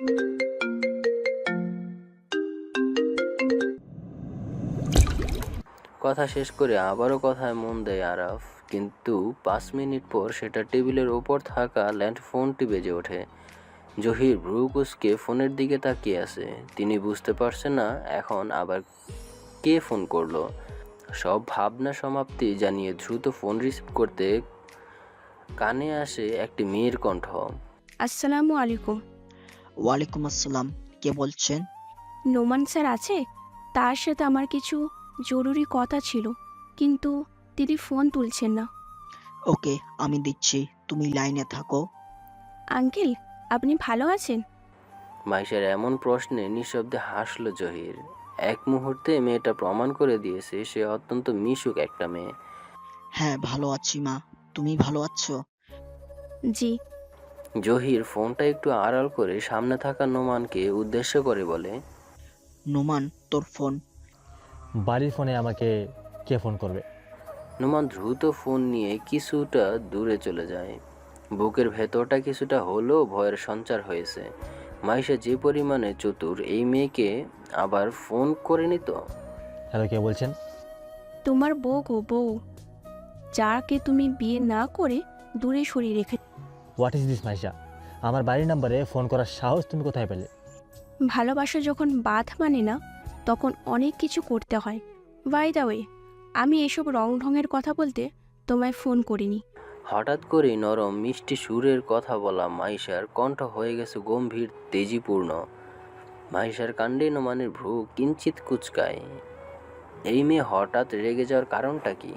কথা শেষ করে আবারও কথায় মন দেয় আরাফ, কিন্তু পাঁচ মিনিট পর সেটা টেবিলের ওপর থাকা ল্যান্ড ফোনটি বেজে ওঠে। জহির ব্রুকুসকে ফোনের দিকে তাকিয়ে আছে। তিনি বুঝতে পারছেন না এখন আবার কে ফোন করল। সব ভাবনা সমাপ্তি জানিয়ে দ্রুত ফোন রিসিভ করতে কানে আসে একটি মেয়ের কণ্ঠ। আসসালামু আলাইকুম। ওয়ালাইকুম আসসালাম। কে বলছেন? নোমান স্যার আছে? তার সাথে আমার কিছু জরুরি কথা ছিল কিন্তু তিনি ফোন তুলছেন না। ওকে আমি দিচ্ছি। তুমি লাইনে থাকো। আঙ্কেল আপনি ভালো আছেন? মাইশার এমন প্রশ্নে নিঃশব্দে হাসল জহির। এক মুহূর্তে মেয়েটা প্রমাণ করে দিয়েছে সে অত্যন্ত মিশুক একটা মেয়ে। হ্যাঁ ভালো আছি মা। তুমি ভালো আছো? জি জহির ফোনটা একটু আড়াল করে সামনে থাকা নোমানকে উদ্দেশ্য করে বলে নোমান তোর ফোন। বাড়ির ফোনে আমাকে কে ফোন করবে? নোমান দ্রুত ফোন নিয়ে কিছুটা দূরে চলে যায়। বুকের ভেতরটা কিছুটা হলেও ভয়ের সঞ্চার হয়েছে। মাইশা যে পরিমাণে চতুর এই মেয়েকে আবার ফোন করে নিত? হ্যালো কে বলছেন? তোমার বউ গো বউ যাকে তুমি বিয়ে না করে দূরে সরিয়ে রেখে হোয়াট ইজ দিস মাইশা আমার বাড়ির নাম্বারে ফোন করার সাহস তুমি কোথায় পেলে? ভালোবাসা যখন বাধ মানে না তখন অনেক কিছু করতে হয়। বাই দা ওয়ে আমি এসব রং ঢঙের কথা বলতে তোমায় ফোন করিনি। হঠাৎ করে নরম মিষ্টি সুরের কথা বলা মাইশার কণ্ঠ হয়ে গেছে গম্ভীর তেজিপূর্ণ। মাইশার কাণ্ডে নোমানের ভ্রু কিঞ্চিত কুচকায়। এই মেয়ে হঠাৎ রেগে যাওয়ার কারণটা কি?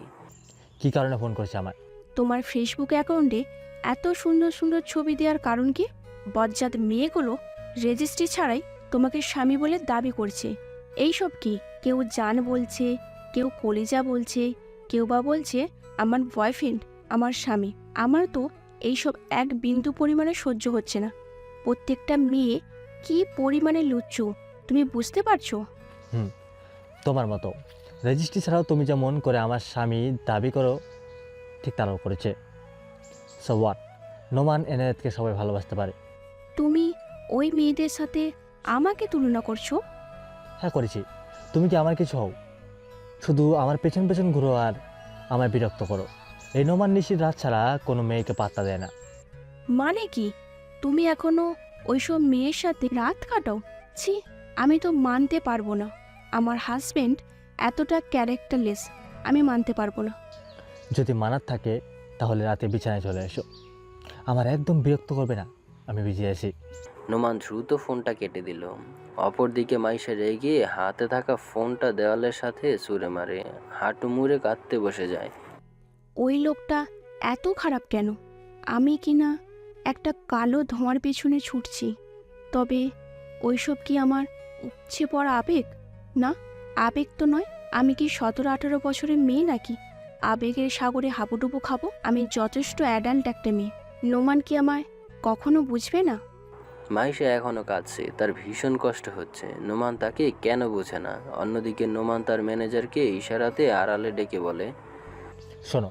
কি কারণে ফোন করেছে আমার তোমার ফেসবুক অ্যাকাউন্টে এত সুন্দর সুন্দর ছবি দেওয়ার কারণ কি? বজ্জাত মেয়েগুলো রেজিস্ট্রি ছাড়াই তোমাকে স্বামী বলে দাবি করছে। এইসব কি? কেউ জান বলছে, কেউ কলিজা বলছে, কেউ বা বলছে, আমার বয়ফ্রেন্ড আমার স্বামী। আমার তো এইসব এক বিন্দু পরিমাণে সহ্য হচ্ছে না। প্রত্যেকটা মেয়ে কি পরিমাণে লুচ্চু, তুমি বুঝতে পারছ? হুম, তোমার মতো। রেজিস্ট্রি ছাড়াও তুমি যেমন করে আমার স্বামী দাবি করো, ঠিক তারাও করেছে। সো হোয়াট নোমান এনায়েতকে সবাই ভালোবাসতে পারে তুমি ওই মেয়েদের সাথে আমাকে তুলনা করছ? হ্যাঁ করেছি। তুমি কি আমার কিছু হও? শুধু আমার পেছন পেছন ঘুরো আর আমায় বিরক্ত করো। এই নোমান নিশির রাত ছাড়া কোনো মেয়েকে পাত্তা দেয় না। মানে কি? তুমি এখনও ওইসব মেয়ের সাথে রাত কাটাও? ছি আমি তো মানতে পারব না। আমার হাজবেন্ড এতটা ক্যারেক্টারলেস আমি মানতে পারব না। যদি মানার থাকে তাহলে রাতে বিছানায় চলে এসো। আমার একদম বিরক্ত করবে না। আমি ভিজে আসি নোমান দ্রুত ফোনটা কেটে দিল। অপরদিকে মাইশা রেগে হাতে থাকা ফোনটা দেওয়ালের সাথে ছুঁড়ে মারে। হাঁটু মুড়ে কাঁদতে বসে যায়। ওই লোকটা এত খারাপ কেন? আমি কি না একটা কালো ধোঁয়ার পেছনে ছুটছি? তবে ওইসব কি আমার উপচে পড়া আবেগ? না আবেগ তো নয় আমি কি সতেরো আঠারো বছরের মেয়ে নাকি? আবেগের সাগরে হাবুডুবু খাব আমি যথেষ্ট অ্যাডাল্ট একটা মেয়ে। নোমান কি আমায় কখনো বুঝবে না? মাইশা এখনও কাঁদছে তার ভীষণ কষ্ট হচ্ছে। নোমান তাকে কেন বোঝে না? অন্যদিকে নোমান তার ম্যানেজারকে ইশারাতে আড়ালে ডেকে বলে শোনো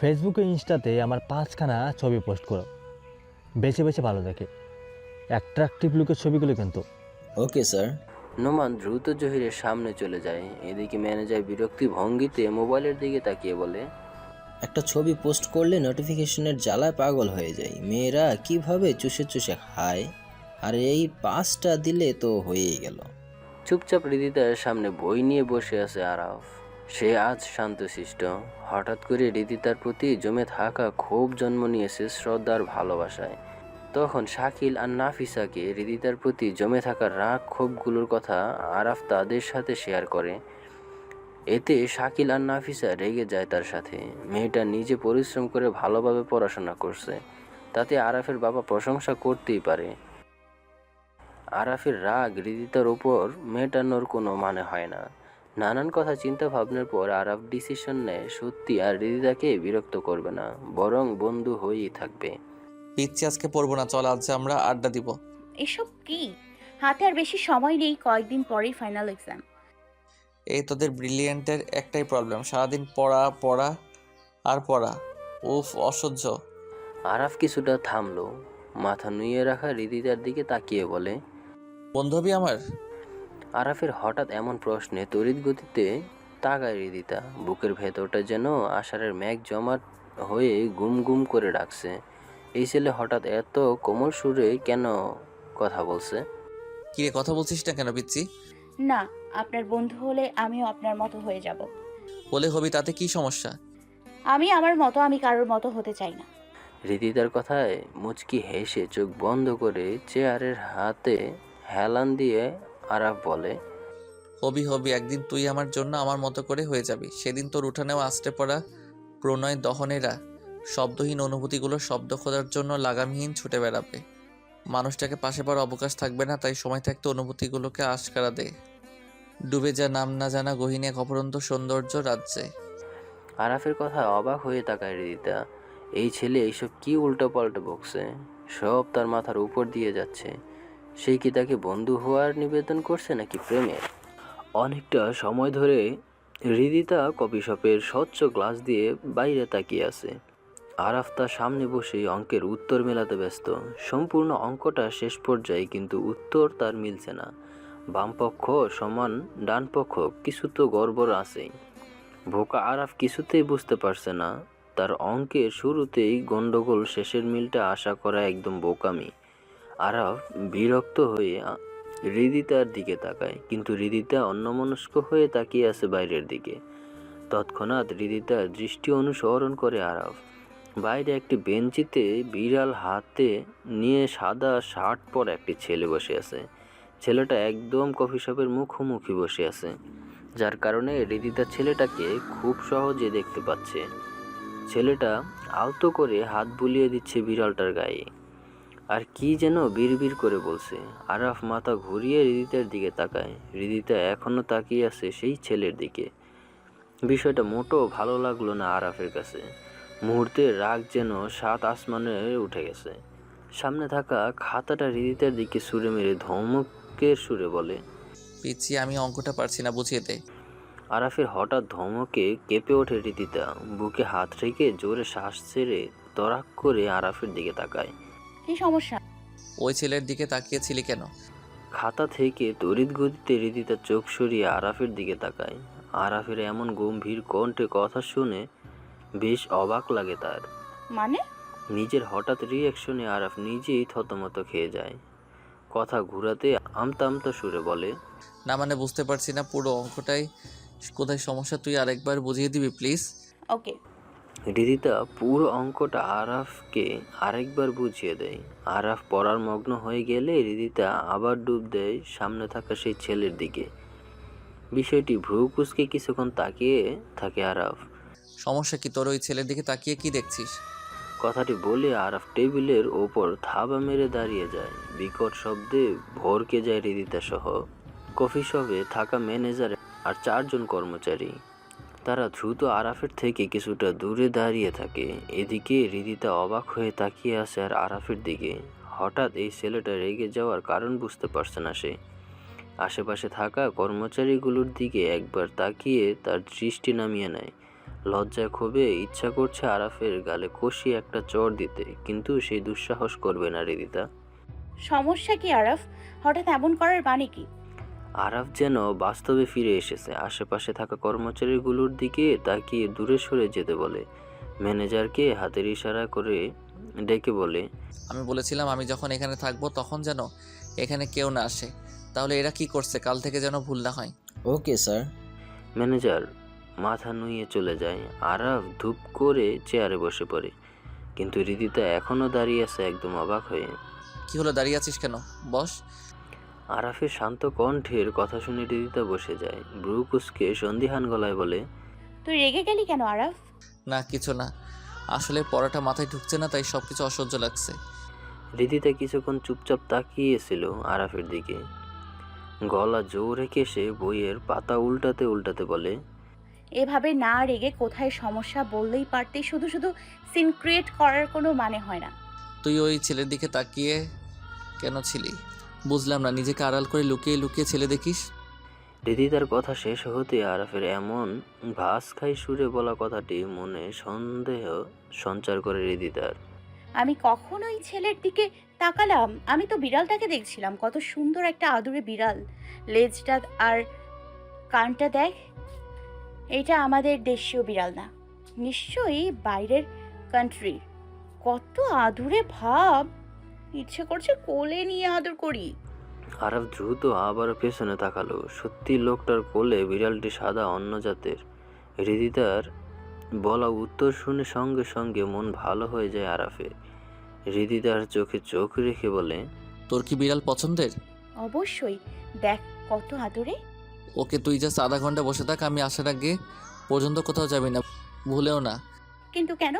ফেসবুকে ইনস্টাতে আমার পাঁচখানা ছবি পোস্ট করো। বেছে বেছে ভালো দেখে। অ্যাট্রাকটিভ লুকের ছবিগুলো কিন্তু। ওকে স্যার নোমান দ্রুত জহিরের সামনে চলে যায়। এদিকে ম্যানেজার বিরক্তি ভঙ্গিতে মোবাইলের দিকে তাকিয়ে বলে একটা ছবি পোস্ট করলে নোটিফিকেশনের জ্বালায় পাগল হয়ে যায় মেয়েরা কীভাবে চুষে চুষে খায়? আর এই পাঁচটা দিলে তো হয়েই গেল। চুপচাপ হৃদিতার সামনে বই নিয়ে বসে আছে আরাফ। সে আজ শান্তশিষ্ট। হঠাৎ করে হৃদিতার প্রতি জমে থাকা ক্ষোভ জন্ম নিয়েছে শ্রদ্ধার ভালোবাসায়। তখন শাকিল আর নাফিসাকে হৃদিতার প্রতি জমে থাকা রাগ ক্ষোভগুলোর কথা আরাফ তাদের সাথে শেয়ার করে। এতে শাকিল আর নাফিসা রেগে যায় তার সাথে। মেয়েটা নিজে পরিশ্রম করে ভালোভাবে পড়াশোনা করছে। তাতে আরাফের বাবা প্রশংসা করতেই পারে। আরাফের রাগ হৃদিতার ওপর মেটানোর কোনো মানে হয় না। নানান কথা চিন্তা ভাবনার পর আরাফ ডিসিশন নেয় সত্যি আর হৃদিতাকে বিরক্ত করবে না, বরং বন্ধু হয়েই থাকবে। পিচ্ছি আজকে পড়ব না চল আজ আমরা আড্ডা দিব। এসব কি? হাতে আর বেশি সময় নেই কয়েকদিন পরেই ফাইনাল এক্সাম এই তোদের ব্রিলিয়েন্টের একটাই প্রবলেম সারাদিন পড়া পড়া আর পড়া। উফ অসহ্য। আরাফ কিছুটা থামলো মাথা নুয়ে রাখা হৃদিতার দিকে তাকিয়ে বলে বন্ধু হবি আমার? আরাফের হঠাৎ এমন প্রশ্নে তড়িৎ গতিতে তাকায় রিদিতা বুকের ভেতরটা যেন আষাঢ়ের মেঘ জমা হয়ে গুম গুম করে ডাকছে এই ছেলে হঠাৎ এত কোমল সুরে কেন কথা বলছে? কি রে কথা বলছিস না কেন পিচ্ছি? না আপনার বন্ধু হলে আমিও আপনার মতো হয়ে যাব। বলে হবি তাতে কি সমস্যা? আমি আমার মতো আমি কারোর মতো হতে চাই না। হৃদিতার কথায় মুচকি হেসে চোখ বন্ধ করে চেয়ারের হাতে হেলান দিয়ে আরাফ বলে হবি হবি একদিন তুই আমার জন্য আমার মতো করে হয়ে যাবি। সেদিন তোর উঠানেও আসতে পড়া প্রণয় দহনেরা শব্দহীন অনুভূতিগুলো শব্দ খোঁজার জন্য লাগামহীন ছুটে বেড়াবে। মানুষটাকে পাশে পাওয়ার অবকাশ থাকবে না, তাই সময় থাকতে অনুভূতিগুলোকে আশকারা দে। ডুবে যা নাম না জানা গহিনী এক অপরন্ত সৌন্দর্য রাজ্যে। আরাফের কথা অবাক হয়ে তাকায় রিদিতা। এই ছেলে এইসব কি উল্টো পাল্টো বকছে? সব তার মাথার উপর দিয়ে যাচ্ছে। সেই কি তাকে বন্ধু হওয়ার নিবেদন করছে নাকি প্রেমের অনেকটা সময় ধরে হৃদিতা কফি শপের স্বচ্ছ গ্লাস দিয়ে বাইরে তাকিয়ে আছে। আরাফ তার সামনে বসে অঙ্কের উত্তর মেলাতে ব্যস্ত। সম্পূর্ণ অঙ্কটা শেষ পর্যায়ে কিন্তু উত্তর তার মিলছে না। বামপক্ষ সমান ডানপক্ষ, কিছু তো গড়বড় আছেই। ভোকা আরাফ কিছুতেই বুঝতে পারছে না, তার অঙ্কের শুরুতেই গন্ডগোল শেষের মিলটা আশা করা একদম বোকামি। আরাফ বিরক্ত হয়ে হৃদিতার দিকে তাকায়, কিন্তু হৃদিতা অন্যমনস্ক হয়ে তাকিয়ে আছে বাইরের দিকে। তৎক্ষণাৎ হৃদিতার দৃষ্টি অনুসরণ করে আরাফ। বাইরে একটি বেঞ্চিতে বিড়াল হাতে নিয়ে সাদা শার্ট পরা একটি ছেলে বসে আছে। ছেলেটা একদম কফি শপের মুখোমুখি বসে আছে, যার কারণে হৃদিতা ছেলেটাকে খুব সহজে দেখতে পাচ্ছে। ছেলেটা আলতো করে হাত বুলিয়ে দিচ্ছে বিড়ালটার গায়ে। আর কি যেন বিড়বিড় করে বলছে। আরাফ মাথা ঘুরিয়ে হৃদিতার দিকে তাকায়। হৃদিতা এখনও তাকিয়ে আছে সেই ছেলের দিকে। বিষয়টা মোটো ভালো লাগল না আরাফের কাছে। মুহূর্তে রাগ যেন সাত আসমানে উঠে গেছে। সামনে থাকা খাতাটা হৃদিতার দিকে সুরে মেরে ধমকের সুরে বলে পিচ্ছি আমি অঙ্কটা পারছি না বুঝিয়ে দে। আরাফের হঠাৎ ধমকে কেঁপে ওঠে রীতিতা বুকে হাত রেখে জোরে শ্বাস ছেড়ে তরাক করে আরাফের দিকে তাকায়। কি সমস্যা? ওই ছেলের দিকে তাকিয়েছিলি কেন? খাতা থেকে তড়িৎ গতিতে রীতিতা চোখ সরিয়ে আরাফের দিকে তাকায়। আরাফের এমন গম্ভীর কণ্ঠে কথা শুনে বেশ অবাক লাগে তার। মানে? নিজের হঠাৎ রিয়াকশনে আরাফ নিজেই থতমত খেয়ে যায়। কথা ঘুরাতে আমতা আমতা সুরে বলে না মানে বুঝতে পারছি না পুরো অঙ্কটাই। কোথায় সমস্যা তুই আরেকবার বুঝিয়ে দিবি প্লিজ ওকে রিদিতা পুরো অঙ্কটা আরাফকে আরেকবার বুঝিয়ে দেয়। আরাফ পড়ার মগ্ন হয়ে গেলে রিদিতা আবার ডুব দেয় সামনে থাকা সেই ছেলের দিকে। বিষয়টি ভ্রু কুচকে কিছুক্ষণ তাকিয়ে থাকে আরাফ। সমস্যা কি তোর ওই ছেলের দিকে তাকিয়ে কি দেখছিস? কথাটি বলে আরাফ টেবিলের ওপর থাবা মেরে দাঁড়িয়ে যায়। বিকট শব্দে ভরকে যায় হৃদিতা সহ। কফি শপে থাকা ম্যানেজার আর চারজন কর্মচারী। তারা দ্রুত আরাফের থেকে কিছুটা দূরে দাঁড়িয়ে থাকে। এদিকে হৃদিতা অবাক হয়ে তাকিয়ে আসে আর আরাফের দিকে। হঠাৎ এই ছেলেটা রেগে যাওয়ার কারণ বুঝতে পারছে না সে। আশেপাশে থাকা কর্মচারীগুলোর দিকে একবার তাকিয়ে তার দৃষ্টি নামিয়ে নেয়। লজ্জায় ক্ষোভে ইচ্ছা করছে আরাফের গালে কষিয়ে একটা চর দিতে কিন্তু সেই দুঃসাহস করবে না রিদিতা। সমস্যা কি আরাফ? হঠাৎ এমন করার মানে কি? আরাফ যেন বাস্তবে ফিরে এসেছে আশেপাশে থাকা কর্মচারীগুলোর দিকে তাকিয়ে দূরে সরে যেতে বলে। ম্যানেজারকে হাতের ইশারা করে ডেকে বলে আমি বলেছিলাম আমি যখন এখানে থাকব তখন যেন এখানে কেউ না আসে। তাহলে এরা কি করছে? কাল থেকে যেন ভুল না হয়। Okay sir. ম্যানেজার মাথা নুইয়ে চলে যায় আরাফ ধূপ করে চেয়ারে বসে পড়ে। কিন্তু রিদিতা এখনও দাঁড়িয়ে আছে একদম অবাক হয়ে। কি হলো দাঁড়িয়ে আছিস কেন? বস। আরাফের শান্ত কণ্ঠের কথা শুনে রিদিতা বসে যায়। ব্রু কুচকে সন্দিহান গলায় বলে তুই রেগে গেলি কেন আরাফ? না কিছু না। আসলে পড়াটা মাথায় ঢুকছে না তাই সব কিছু অসহ্য লাগছে। রিদিতা কিছুক্ষণ চুপচাপ তাকিয়েছিল আরাফের দিকে। গলা জোরে রেখে সে বইয়ের পাতা উল্টাতে উল্টাতে বলে এভাবে না রেগে কোথায় সমস্যা বললেই পারতে শুধু শুধু সিন ক্রিয়েট করার কোনো মানে হয় না। তুই ওই ছেলের দিকে তাকিয়ে কেন ছিলি? বুঝলাম না নিজেকে আড়াল করে লুকিয়ে লুকিয়ে ছেলে দেখিস। রিদিতার কথা শেষ হতে আরাফের এমন ভাস খাই সুরে বলা কথাটি মনে সন্দেহ সঞ্চার করে রিদিতার আমি কখন ওই ছেলের দিকে তাকালাম? আমি তো বিড়ালটাকে দেখছিলাম কত সুন্দর একটা আদুরে বিড়াল। লেজটা আর কানটা দেখ এটা আমাদের দেশীয় বিড়াল না। নিশ্চয়ই বাইরের কান্ট্রি কত আদুরে ভাব। ইচ্ছে করছে কোলে নিয়ে আদর করি। আরব দ্রুত আবার পেছনে তাকালো। সত্যি লোকটার কোলে বিড়ালটি সাদা অন্য জাতের। হৃদিতার বলা উত্তর শুনে সঙ্গে সঙ্গে মন ভালো হয়ে যায় আরাফের। হৃদিতার চোখে চোখ রেখে বলে তোর কি বিড়াল পছন্দের? অবশ্যই। দেখ কত আদরে। ওকে তুই জাস্ট আধা ঘণ্টা বসে থাক আমি আসার আগে পর্যন্ত কোথাও যাবি না ভুলেও না। কিন্তু কেন?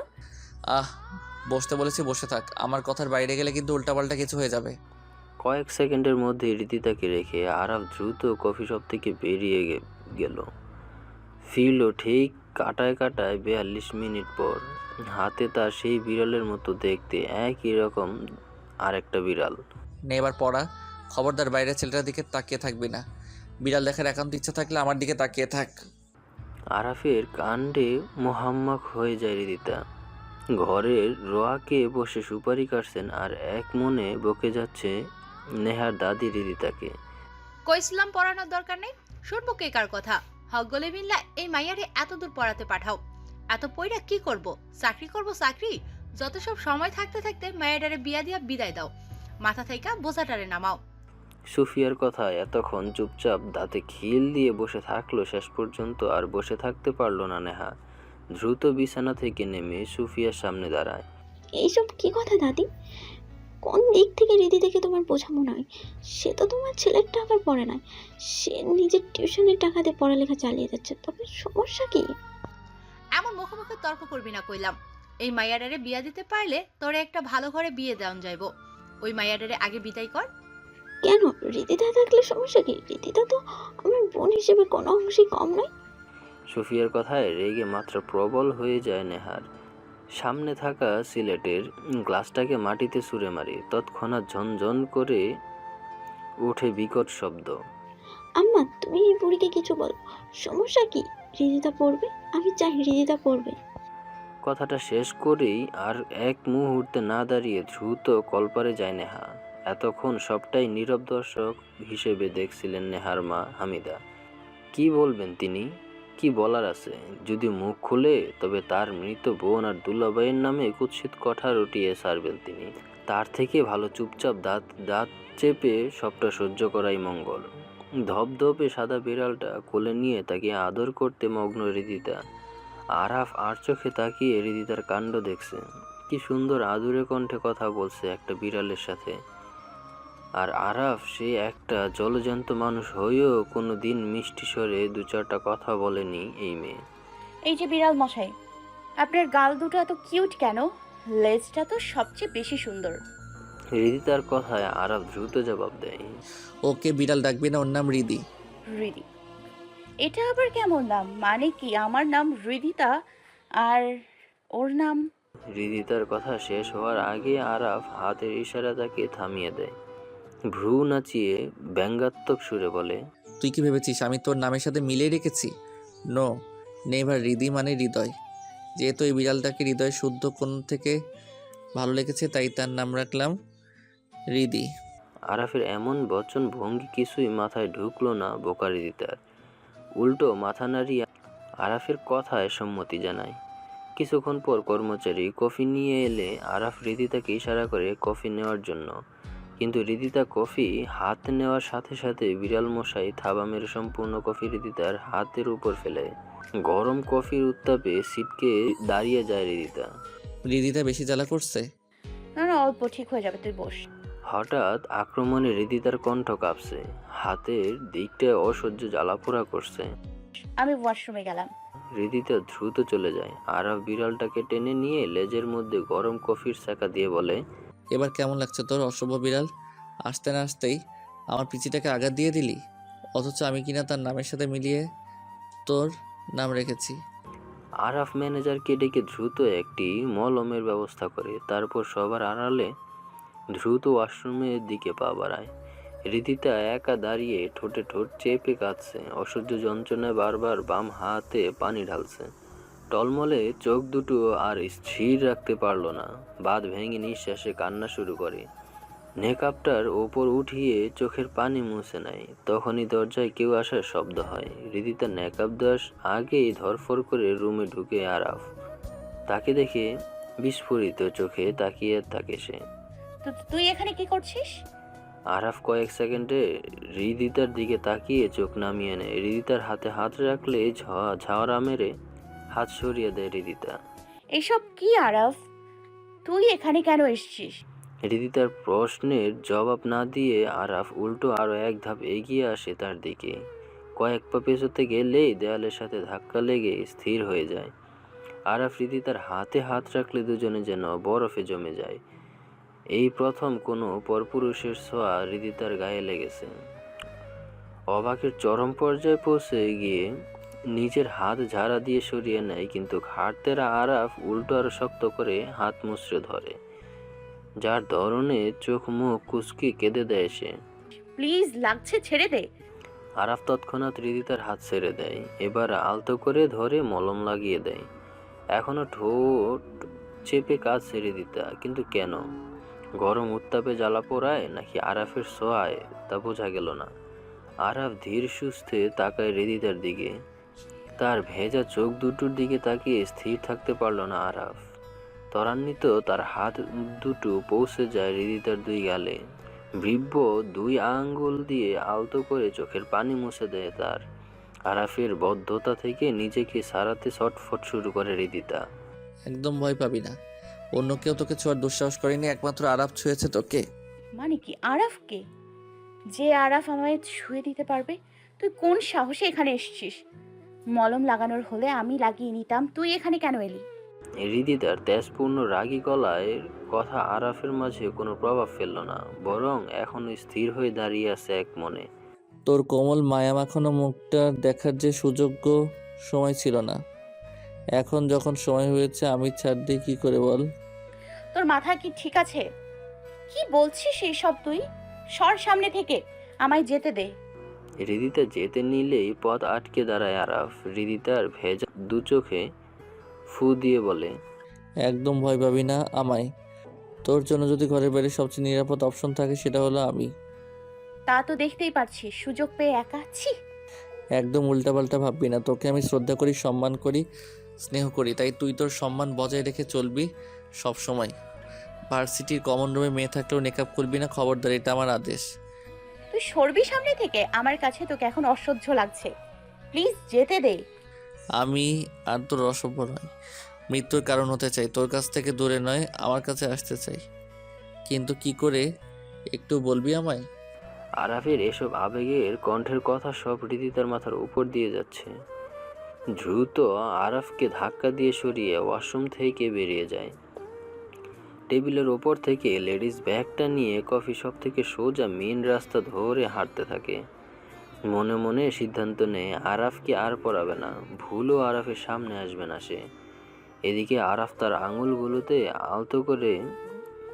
আহ বসতে বলেছি বসে থাক। আমার কথার বাইরে গেলে কিন্তু উল্টাপাল্টা কিছু হয়ে যাবে। কয়েক সেকেন্ডের মধ্যে রীতিতাকে রেখে আরাফ দ্রুত কফি শপ থেকে বেরিয়ে গেল। ফিরল ঠিক কাটায় কাটায় বিয়াল্লিশ মিনিট পর। হাতে তার সেই বিড়ালের মতো দেখতে একই রকম আরেকটা বিড়াল। নে এবার পড়া। খবরদার বাইরের ছেলেটার দিকে তাকিয়ে থাকবি না। বিড়াল দেখার একান্ত ইচ্ছা থাকলে আমার দিকে তাকিয়ে থাক। আরাফের কাণ্ডে মোহাম্মক হয়ে যায় রিদিতা। ঘরের রোয়াকে বসে সুপারি কাটছেন আর এক মনে বকে যাচ্ছে নেহার দাদি রিদিতাকে। কইসলাম পড়ানোর দরকার নেই শুনব কে কার কথা। হগলে মিল্লা এই মাইয়ারে এত দূর পড়াতে পাঠাও। এত পইরা কি করব? চাকরি করব চাকরি? যত সব সময় থাকতে থাকতে মায়াডারে বিয়া দিয়া বিদায় দাও। মাথা থাইকা বোঝাটারে নামাও। সুফিয়ার কথা এতক্ষণ চুপচাপ দাঁতে খিল দিয়ে বসে থাকল শেষ পর্যন্ত আর বসে থাকতে পারল না নেহা। দ্রুত বিছানা থেকে নেমে সুফিয়ার সামনে দাঁড়ায়। এইসব কি কথা দাদি? কোন দিক থেকে রীতি দেখে তোমার বোঝা মনে হয়? সে তো তোমার ছেলের টাকার পড়ে না। সে নিজের টিউশনের টাকা দিয়ে পড়ালেখা চালিয়ে যাচ্ছে। তবে সমস্যা কি? এমন মুখে মুখে তর্ক করবি না কইলাম এই মাইয়াডারে বিয়া দিতে পারলে তোরে একটা ভালো ঘরে বিয়ে দেওয়ান যাইব। ওই মাইয়াডারে আগে বিদায় কর কেন? রীতিদা থাকলে সমস্যা কি? রীতিদা তো আমার বোন হিসেবে কোনো অংশেই কম নয়। সুফিয়ার কথায় রেগে মাত্র প্রবল হয়ে যায় নেহার। সামনে থাকা সিলেটের গ্লাসটাকে মাটিতে ছুঁড়ে মারে। তৎক্ষণাৎ ঝনঝন করে ওঠে বিকট শব্দ। আম্মা তুমি এই বুড়িকে কিছু বলো। সমস্যা কি? রীতিদা পড়বে? আমি চাই রীতিদা পড়বে। কথাটা শেষ করেই আর এক মুহূর্তে না দাঁড়িয়ে দ্রুত কলপারে যায় নেহা। এতক্ষণ সবটাই নীরব দর্শক হিসেবে দেখছিলেন নেহার মা হামিদা। কি বলবেন তিনি? কি বলার আছে? যদি মুখ খুলে, তবে তার মৃত বোন আর দুলাবাইয়ের নামে কুৎসিত কথা রটিয়ে সারবেন তিনি। তার থেকে ভালো চুপচাপ দাঁত দাঁত চেপে সবটা সহ্য করাই মঙ্গল। ধপধপে সাদা বিড়ালটা কোলে নিয়ে তাকে আদর করতে মগ্ন হৃদিতা আরাফ আর চোখে তাকিয়ে হৃদিতার কাণ্ড দেখছে। কি সুন্দর আদুরে কণ্ঠে কথা বলছে একটা বিড়ালের সাথে। আর আরাফ সে একটা জলজন্ত মানুষ হয়েও কোনো দিন মিষ্টি স্বরে দু চারটা কথা বলেনি এই মেয়ে। এই যে বিড়াল মশাই আপনার গাল দুটো এত কিউট কেন? লেজটা তো সবচেয়ে বেশি সুন্দর। হৃদিতার কথায় আরাফ দ্রুত জবাব দেয়। ওকে বিড়াল ডাকবি না ওর নাম রিদি রিদি এটা আবার কেমন নাম? মানে কি আমার নাম হৃদিতা আর ওর নাম? হৃদিতার কথা শেষ হওয়ার আগে আরাফ হাতের ইশারা তাকে থামিয়ে দেয়। ভ্রু নাচিয়ে ব্যঙ্গাত্মক সুরে বলে তুই কি ভেবেছিস আমি তোর নামের সাথে মিলে রেখেছি? নো নেভার হৃদি মানে হৃদয়। যেহেতু এই বিড়ালটাকে হৃদয় শুদ্ধ কোণ থেকে ভালো লেগেছে তাই তার নাম রাখলাম হৃদি। আরাফের এমন বচন ভঙ্গি কিছুই মাথায় ঢুকলো না বোকারি দিতার উল্টো মাথা নাড়িয়ে আরাফের কথায় সম্মতি জানায়। কিছুক্ষণ পর কর্মচারী কফি নিয়ে এলে আরাফ রিদিতাকে ইশারা করে কফি নেওয়ার জন্য কিন্তু রিদিতা কফি হাত নেওয়ার সাথে সাথে বিড়াল মশাই থাবা মেরে সম্পূর্ণ কফি রিদিতার হাতের উপর ফেলে। গরম কফির উত্তাপে সিটকে দাঁড়িয়ে যায় রিদিতা হৃদিটা বেশি জ্বালা করছে? না না অল্প ঠিক হয়ে যাবে তুই বস। হঠাৎ আক্রমণে হৃদিতার কণ্ঠ কাঁপছে। হাতের দিকটায় অসহ্য জ্বালাপোড়া করছে। আমি ওয়াশরুমে গেলাম। হৃদিতা দ্রুত চলে যায়। আরাফ বিড়ালটাকে টেনে নিয়ে লেজের মধ্যে গরম কফির চাকা দিয়ে বলে এবার কেমন লাগছে তোর অশুভ বিড়াল? আসতে না আসতেই আমার পিচিটাকে আঘাত দিয়ে দিলি? অথচ আমি কিনা তার নামের সাথে মিলিয়ে তোর নাম রেখেছি। আরাফ ম্যানেজারকে ডেকে দ্রুত একটি মলমের ব্যবস্থা করে, তারপর সবার আড়ালে দ্রুত ওয়াশরুমের দিকে পা বাড়ায়। রীতিতা একা দাঁড়িয়ে ঠোঁটে ঠোঁট চেপে কাঁদছে, অসহ্য যন্ত্রণায় বারবার বাম হাতে পানি ঢালছে। টলমলে চোখ দুটো আর স্থির রাখতে পারল না। বাদ ভেঙে নিঃশ্বাসে কান্না শুরু করে। নেকাপটার ওপর উঠিয়ে চোখের পানি মুছে নেয়। তখনই দরজায় কেউ আসার শব্দ হয়। রীতিতা নেকাপ দাস আগেই ধরফর করে রুমে ঢুকে আরাফ। তাকে দেখে বিস্ফোরিত চোখে তাকিয়ে থাকে সে। তো তুই এখানে কি করছিস? আরাফ কয়েক সেকেন্ডে হৃদিতার দিকে তাকিয়ে চোখ নামিয়ে নেয়। হৃদিতার হাতে হাত রাখলে ঝাড়া মেরে হাত সরিয়ে দেয় রিদিতা। এসব কি আরাফ? তুই এখানে কেন এসেছিস? হৃদিতার প্রশ্নের জবাব না দিয়ে আরাফ উল্টো আরও এক ধাপ এগিয়ে আসে তার দিকে। কয়েক পা পেছোতে গেলেই দেয়ালের সাথে ধাক্কা লেগে স্থির হয়ে যায়। আরাফ রিদিতার হাতে হাত রাখলে দুজনে যেন বরফে জমে যায়। এই প্রথম কোনো পরপুরুষের ছোঁয়া হৃদিতার গায়ে লেগেছে। অবাকের চরম পর্যায়ে পৌঁছে গিয়ে নিজের হাত ঝাড়া দিয়ে সরিয়ে নেয় কিন্তু ঘাটতেরা আরাফ উল্টো আরও শক্ত করে হাত মুচড়ে ধরে। যার ধরনে চোখ মুখ কুচকে কেঁদে দেয় সে। প্লিজ লাগছে ছেড়ে দে। আরাফ তৎক্ষণাৎ হৃদিতার হাত ছেড়ে দেয় এবার আলতো করে ধরে মলম লাগিয়ে দেয়। এখনও ঠোঁট চেপে কাজ ছেড়ে দিতা কিন্তু কেন? গরম উত্তাপে জ্বালা পোড়ায় নাকি আরাফের সোয়ায়? তা বোঝা গেল না। আরাফ ধীর সুস্থে তাকায় হৃদিতার দিকে। তার ভেজা চোখ দুটোর দিকে তাকিয়ে স্থির থাকতে পারল না আরাফ। ত্বরান্বিত তার হাত দুটো পৌঁছে যায় হৃদিতার দুই গালে। বৃব্য দুই আঙ্গুল দিয়ে আলতো করে চোখের পানি মুছে দেয় তার। আরাফের বদ্ধতা থেকে নিজেকে সারাতে ছটফট শুরু করে হৃদিতা। একদম ভয় পাবি না। অন্য কেউ তোকে ছোঁয়ার দুঃসাহস করেনি একমাত্র আরাফ ছুঁয়েছে তোকে। মানে কি আরাফকে যে আরাফ আমায় ছুঁয়ে দিতে পারবে তুই কোন সাহসে এখানে এসেছিস? মলম লাগানোর হলে আমি লাগিয়ে নিতাম। তুই এখানে কেন এলি? হৃদিতার তেজপূর্ণ রাগী গলায় কথা আরাফের মাঝে কোনো প্রভাব ফেলল না বরং এখনও স্থির হয়ে দাঁড়িয়ে আছে এক মনে। তোর কোমল মায়া মাখানো মুখটা দেখার যে সুযোগ্য সময় ছিল না। এখন যখন সময় হয়েছে আমি ছাড় দিই কি করে বল? তোর মাথা কি ঠিক আছে? কি বলছিস এইসব তুই? সর সামনে থেকে আমায় যেতে দে। হৃদিতা যেতে নিলেই পথ আটকে দাঁড়ায় আরাফ। হৃদিতার ভেজা দু চোখে ফু দিয়ে বলে একদম ভয় পাবি না আমায়। তোর জন্য যদি ঘরের বাইরে সবচেয়ে নিরাপদ অপশন থাকে সেটা হলো আমি। তা তো দেখতেই পারছিস সুযোগ পেয়ে একা? ছি। একদম উল্টাপাল্টা ভাববি না তোকে আমি শ্রদ্ধা করি সম্মান করি স্নেহ করি তাই তুই তোর সম্মান বজায় রেখে চলবি সব সময় ভার্সিটির কমন রুমে মেয়ে থাকলেও মেকআপ করবি না খবরদার এটা আমার আদেশ। তুই সরবি সামনে থেকে? আমার কাছে তোকে এখন অসহ্য লাগছে। প্লিজ যেতে দে। আমি আর তোর অসভ্য নয় মৃত্যুর কারণ হতে চাই। তোর কাছ থেকে দূরে নয় আমার কাছে আসতে চাই। কিন্তু কি করে? একটু বলবি আমায়? আরাফের এসব আবেগের কণ্ঠের কথা সব হৃদিতার মাথার উপর দিয়ে যাচ্ছে। দ্রুত আরাফকে ধাক্কা দিয়ে সরিয়ে ওয়াশরুম থেকে বেরিয়ে যায়। টেবিলের ওপর থেকে লেডিস ব্যাগটা নিয়ে কফি শপ থেকে সোজা মেন রাস্তা ধরে হাঁটতে থাকে। মনে মনে সিদ্ধান্ত নেয় আরাফকে আর পড়াবে না? ভুলও আরাফের সামনে আসবে না সে। এদিকে আরাফ তার আঙুলগুলোতে আলতো করে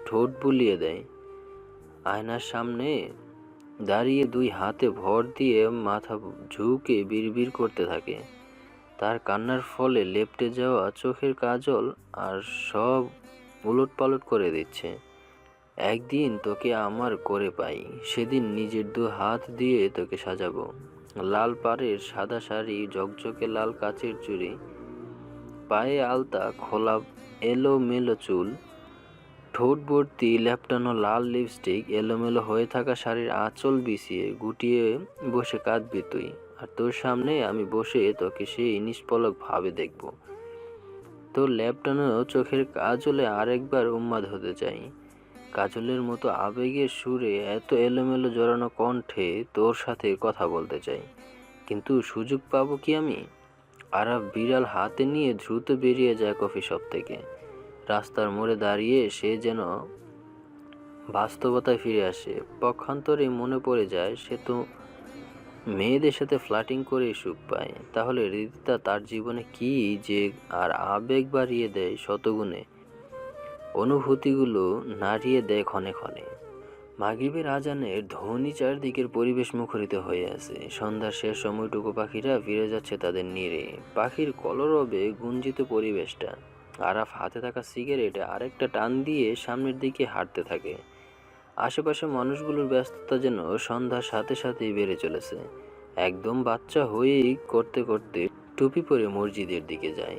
ঠোঁট বুলিয়ে দেয়। আয়নার সামনে দাঁড়িয়ে দুই হাতে ভর দিয়ে মাথা ঝুঁকে বিড়বিড় করতে থাকে। তার কান্নার ফলে লেপটে যাওয়া চোখের কাজল আর সব উলট পালট করে দিচ্ছে। একদিন তোকে আমার করে পাই, সেদিন নিজের দু হাত দিয়ে তোকে সাজাবো। লাল পাড়ের সাদা শাড়ি, ঝকঝকে লাল কাচের চুড়ি, পায়ে আলতা, খোলা এলো মেলো চুল, ঠোঁট ভর্তি ল্যাপটানো লাল লিপস্টিক, এলোমেলো হয়ে থাকা শাড়ির আঁচল বিছিয়ে গুটিয়ে বসে কাঁদবি তুই। আর তোর সামনে আমি বসে তোকে সেই নিষ্পলক ভাবে দেখব। তোর ল্যাপটানো চোখের কাজলে আরেকবার উন্মাদ হতে চাই। কাজলের মতো আবেগের সুরে এত এলোমেলো জড়ানো কণ্ঠে তোর সাথে কথা বলতে চাই। কিন্তু সুযোগ পাবো কি আমি? আরাফ বিড়াল হাতে নিয়ে দ্রুত বেরিয়ে যায় কফি শপ থেকে। রাস্তার মোড়ে দাঁড়িয়ে সে যেন বাস্তবতায় ফিরে আসে। পক্ষান্তরে মনে পড়ে যায়, সে তো মেয়েদের সাথে ফ্লাটিং করেই সুখ পায়। তাহলে রিদিতা তার জীবনে কি যে আর আবেগ বাড়িয়ে দেয় শতগুণে? অনুভূতিগুলো নাড়িয়ে দেয় ক্ষণে ক্ষণে। মাগরিবের আজানের ধ্বনি চারদিকের পরিবেশ মুখরিত হয়ে আছে। সন্ধ্যার শেষ সময়টুকু পাখিরা ফিরে যাচ্ছে তাদের নীড়ে পাখির কলরবে গুঞ্জিত পরিবেশটা। আরাফ হাতে থাকা সিগারেটে আরেকটা টান দিয়ে সামনের দিকে হাঁটতে থাকে। আশেপাশে মানুষগুলোর ব্যস্ততা যেন সন্ধ্যার সাথে সাথেই বেড়ে চলেছে। একদম বাচ্চা হয়েই করতে করতে টুপি পরে মসজিদের দিকে যায়।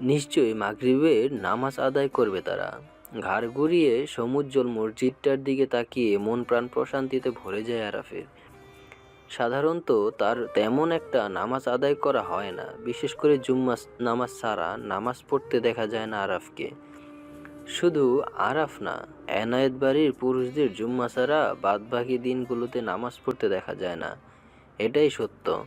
নিশ্চয়ই মাগরিবের নামাজ আদায় করবে তারা। ঘাড় ঘুরিয়ে সমুজ্জ্বল মসজিদটার দিকে তাকিয়ে মন প্রাণ প্রশান্তিতে ভরে যায় আরাফের। সাধারণত তার তেমন একটা নামাজ আদায় করা হয় না। বিশেষ করে জুম্মা নামাজ ছাড়া নামাজ পড়তে দেখা যায় না আরাফকে। শুধু আরাফ না, এনায়েত বাড়ির পুরুষদের জুম্মা ছাড়া বাদবাকি দিনগুলোতে নামাজ পড়তে দেখা যায় না। এটাই সত্য।